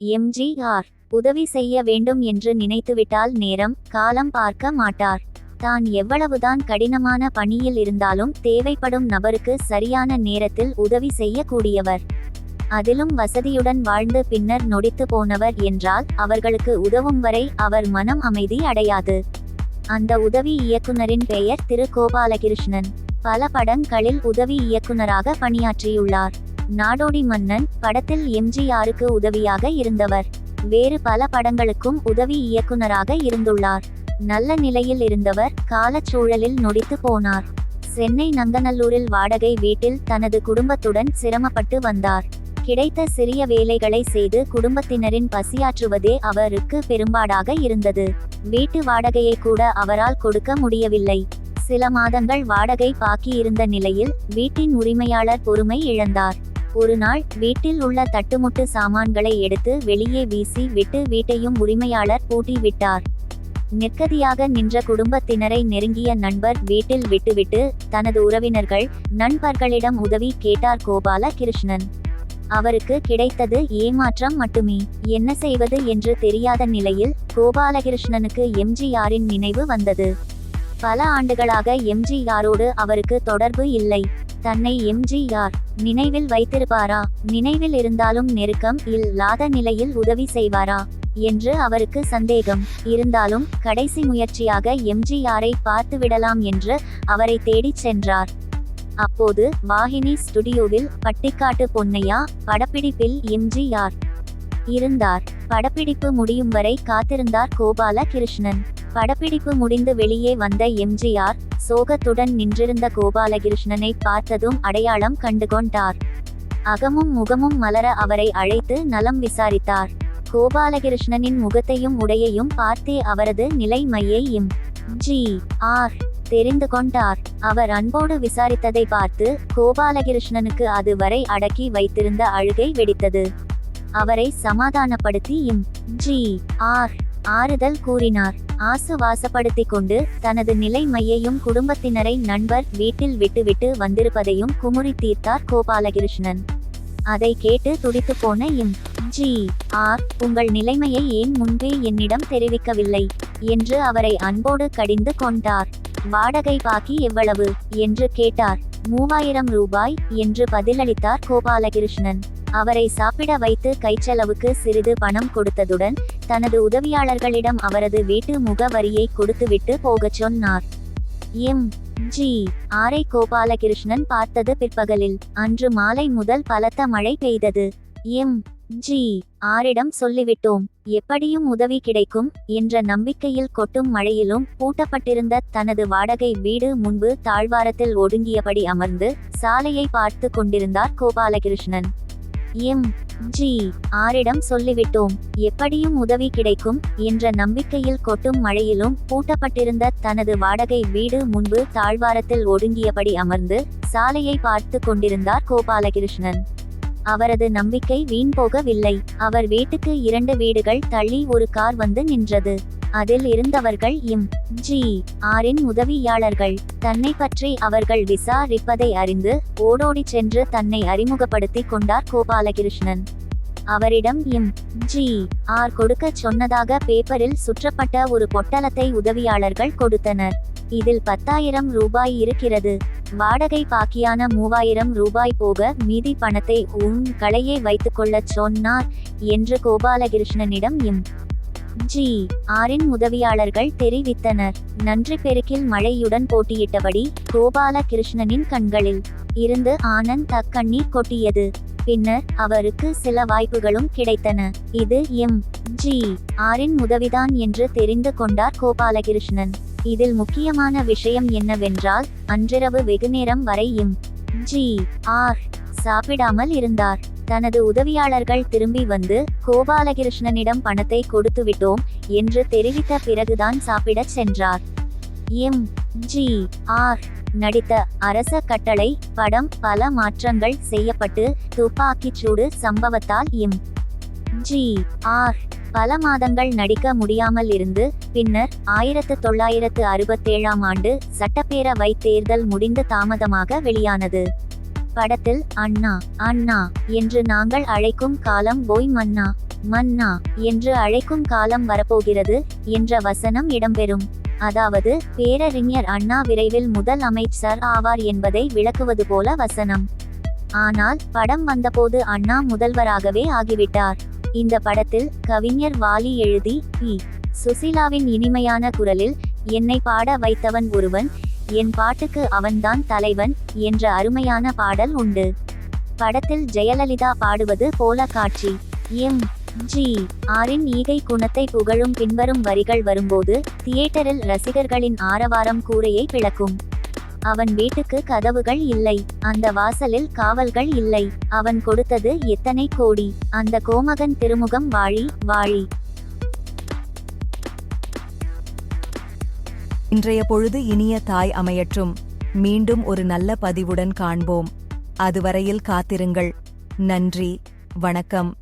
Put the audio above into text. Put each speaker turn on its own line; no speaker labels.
எம்ஜிஆர் உதவி செய்ய வேண்டும் என்று நினைத்துவிட்டால் நேரம் காலம் பார்க்க மாட்டார். தான் எவ்வளவுதான் கடினமான பணியில் இருந்தாலும் தேவைப்படும் நபருக்கு சரியான நேரத்தில் உதவி செய்யக்கூடியவர். அதிலும் வசதியுடன் வாழ்ந்து பின்னர் நொடித்து போனவர் என்றால் அவர்களுக்கு உதவும் வரை அவர் மனம் அமைதி அடையாது. அந்த உதவி இயக்குனரின் பெயர் திரு கோபாலகிருஷ்ணன். பல படங்களில் உதவி இயக்குனராக பணியாற்றியுள்ளார். நாடோடி மன்னன் படத்தில் எம்ஜிஆருக்கு உதவியாக இருந்தவர். வேறு பல படங்களுக்கும் உதவி இயக்குனராக இருந்துள்ளார். நல்ல நிலையில் இருந்தவர் காலச்சூழலில் நொடித்து போனார். சென்னை நங்கநல்லூரில் வாடகை வீட்டில் தனது குடும்பத்துடன் சிரமப்பட்டு வந்தார். கிடைத்த சிறிய வேலைகளை செய்து குடும்பத்தினரின் பசியாற்றுவதே அவருக்கு பெரும்பாடாக இருந்தது. வீட்டு வாடகையை கூட அவரால் கொடுக்க முடியவில்லை. சில மாதங்கள் வாடகை பாக்கி இருந்த நிலையில் வீட்டின் உரிமையாளர் பொறுமை இழந்தார். ஒரு நாள் வீட்டில் உள்ள தட்டுமுட்டு சாமான்களை எடுத்து வெளியே வீசி விட்டு வீட்டையும் உரிமையாளர் பூட்டி விட்டார் நிற்கதியாக நின்ற குடும்பத்தினரை நெருங்கிய நண்பர் வீட்டில் விட்டுவிட்டு தனது உறவினர்கள் நண்பர்களிடம் உதவி கேட்டார் கோபால கிருஷ்ணன் அவருக்கு கிடைத்தது ஏமாற்றம் மட்டுமே. என்ன செய்வது என்று தெரியாத நிலையில் கோபாலகிருஷ்ணனுக்கு எம்ஜிஆரின் நினைவு வந்தது. பல ஆண்டுகளாக எம்ஜிஆரோடு அவருக்கு தொடர்பு இல்லை. தன்னை எம்ஜிஆர் நினைவில் வைத்திருப்பாரா? நினைவில் இருந்தாலும் நெருக்கம் இல்லாத நிலையில் உதவி செய்வாரா? என்று அவருக்கு சந்தேகம். இருந்தாலும் கடைசி முயற்சியாக எம்ஜிஆரை பார்த்துவிடலாம் என்று அவரை தேடிச் சென்றார். அப்போது வாகினி ஸ்டுடியோவில் பட்டிக்காட்டு பொன்னையா படப்பிடிப்பில் எம்ஜிஆர் இருந்தார். படப்பிடிப்பு முடியும் வரை காத்திருந்தார் கோபால கிருஷ்ணன் படப்பிடிப்பு முடிந்து வெளியே வந்த எம்ஜிஆர் சோகத்துடன் நின்றிருந்த கோபாலகிருஷ்ணனை பார்த்ததும் அடையாளம் கண்டுகொண்டார். அகமும் முகமும் மலர அவரை அழைத்து நலம் விசாரித்தார். கோபாலகிருஷ்ணனின் முகத்தையும் உடையையும் பார்த்தே அவரது நிலைமையை எம் ஜி ஆர் தெரிந்து கொண்டார். அவர் அன்போடு விசாரித்ததை பார்த்து கோபாலகிருஷ்ணனுக்கு அதுவரை அடக்கி வைத்திருந்த அழுகை வெடித்தது. அவரை சமாதானப்படுத்தி இம் ஜி ஆர் ஆறுதல் கூறினார். ஆசுவாசப்படுத்திக் கொண்டு தனது நிலைமையையும் குடும்பத்தினரை நண்பர் வீட்டில் விட்டுவிட்டு வந்திருப்பதையும் குமுறி தீர்த்தார் கோபாலகிருஷ்ணன். அதை கேட்டு துடித்து போன இம். ஜி. ஆர். உங்கள் நிலைமையை ஏன் முன்பே என்னிடம் தெரிவிக்கவில்லை? என்று அவரை அன்போடு கடிந்து கொண்டார். வாடகை பாக்கி எவ்வளவு? என்று கேட்டார். மூவாயிரம் ரூபாய் என்று பதிலளித்தார் கோபாலகிருஷ்ணன். அவரை சாப்பிட வைத்து கைச்செலவுக்கு சிறிது பணம் கொடுத்ததுடன் தனது உதவியாளர்களிடம் அவரது வீட்டு முகவரியை கொடுத்துவிட்டு போகச் சொன்னார். எம். ஜி. ஆரை. கோபாலகிருஷ்ணன் பார்த்தது பிற்பகலில். அன்று மாலை முதல் பலத்த மழை பெய்தது. எம். ஜி. ஆரிடம் சொல்லிவிட்டோம். எப்படியும் உதவி கிடைக்கும் என்ற நம்பிக்கையில் கொட்டும் மழையிலும் பூட்டப்பட்டிருந்த தனது வாடகை வீடு முன்பு தாழ்வாரத்தில் ஒடுங்கியபடி அமர்ந்து சாலையை பார்த்து கொண்டிருந்தார் கோபாலகிருஷ்ணன். எம் ஜி ஆரிடம் சொல்லிவிட்டோம். எப்படியும் உதவி கிடைக்கும் என்ற நம்பிக்கையில் கொட்டும் மழையிலும் பூட்டப்பட்டிருந்த தனது வாடகை வீடு முன்பு தாழ்வாரத்தில் ஒடுங்கியபடி அமர்ந்து சாலையை பார்த்து கொண்டிருந்தார் கோபாலகிருஷ்ணன். அவரது நம்பிக்கை வீண் போகவில்லை. அவர் வீட்டுக்கு இரண்டு வீடுகள் தள்ளி ஒரு கார் வந்து நின்றது. அதில் இருந்தவர்கள் இம். ஜி. ஆரின் உதவியாளர்கள். தன்னை பற்றி அவர்கள் விசாரிப்பதை அறிந்து ஓடோடி சென்று தன்னை அறிமுகப்படுத்தி கொண்டார் கோபாலகிருஷ்ணன். அவரிடம் இம். ஜி. ஆர் கொடுக்க சொன்னதாக பேப்பரில் சுற்றப்பட்ட ஒரு பொட்டலத்தை உதவியாளர்கள் கொடுத்தனர். இதில் பத்தாயிரம் ரூபாய் இருக்கிறது. வாடகை பாக்கியான மூவாயிரம் ரூபாய் போக மீதி பணத்தை உன் களையே வைத்துக்கொள்ளச் சொன்னார் என்று கோபாலகிருஷ்ணனிடம் இம். ஜி. ஆரின் உதவியாளர்கள் தெரிவித்தனர். நன்றி பெருக்கில் மழையுடன் போட்டியிட்டபடி கோபால கிருஷ்ணனின் கண்களில் இருந்து ஆனந்த் அக்கண்ணீர் கொட்டியது. பின்னர் அவருக்கு சில வாய்ப்புகளும் கிடைத்தன. இது எம். ஜி. ஆரின் உதவிதான் என்று தெரிந்து கொண்டார் கோபாலகிருஷ்ணன். இதில் முக்கியமான விஷயம் என்னவென்றால் அன்றிரவு வெகுநேரம் வரை எம். ஜி. ஆர். சாப்பிடாமல் இருந்தார். தனது உதவியாளர்கள் திரும்பி வந்து கோபாலகிருஷ்ணனிடம் பணத்தை கொடுத்துவிட்டோம் என்று தெரிவித்த பிறகுதான் சாப்பிடச் சென்றார். எம். ஜி. ஆர். நடித்த அரச கட்டளை படம் பல மாற்றங்கள் செய்யப்பட்டு துப்பாக்கிச் சூடு சம்பவத்தால் எம். ஜி. ஆர். பல மாதங்கள் நடிக்க முடியாமல் இருந்து பின்னர் ஆயிரத்து தொள்ளாயிரத்து அறுபத்தேழாம் ஆண்டு சட்டப்பேரவை தேர்தல் முடிந்து தாமதமாக வெளியானது. படத்தில் அண்ணா அண்ணா என்று நாங்கள் அழைக்கும் காலம் போய் மன்னா மன்னா என்று அழைக்கும் காலம் வரப்போகிறது என்ற வசனம் இடம்பெறும். அதாவது பேரறிஞர் அண்ணா விரைவில் முதல் அமைச்சர் ஆவார் என்பதை விளக்குவது போல வசனம். ஆனால் படம் வந்தபோது அண்ணா முதல்வராகவே ஆகிவிட்டார். இந்த படத்தில் கவிஞர் வாலி எழுதி பி சுசீலாவின் இனிமையான குரலில் என்னை பாட வைத்தவன் ஒருவன் என் பாட்டுக்கு அவன்தான் தலைவன் என்ற அருமையான பாடல் உண்டு. படத்தில் ஜெயலலிதா பாடுவது போல காட்சி. எம். ஜி. ஆரின் ஈகை குணத்தை புகழும் பின்வரும் வரிகள் வரும்போது தியேட்டரில் ரசிகர்களின் ஆரவாரம் கூரையை பிளக்கும். அவன் வீட்டுக்கு கதவுகள் இல்லை. அந்த வாசலில் காவல்கள் இல்லை. அவன் கொடுத்தது எத்தனை கோடி. அந்த கோமகன் திருமுகம் வாழி வாழி.
இன்றைய பொழுது இனிய தாய் அமையற்றும். மீண்டும் ஒரு நல்ல பதிவுடன் காண்போம். அதுவரையில் காத்திருங்கள். நன்றி. வணக்கம்.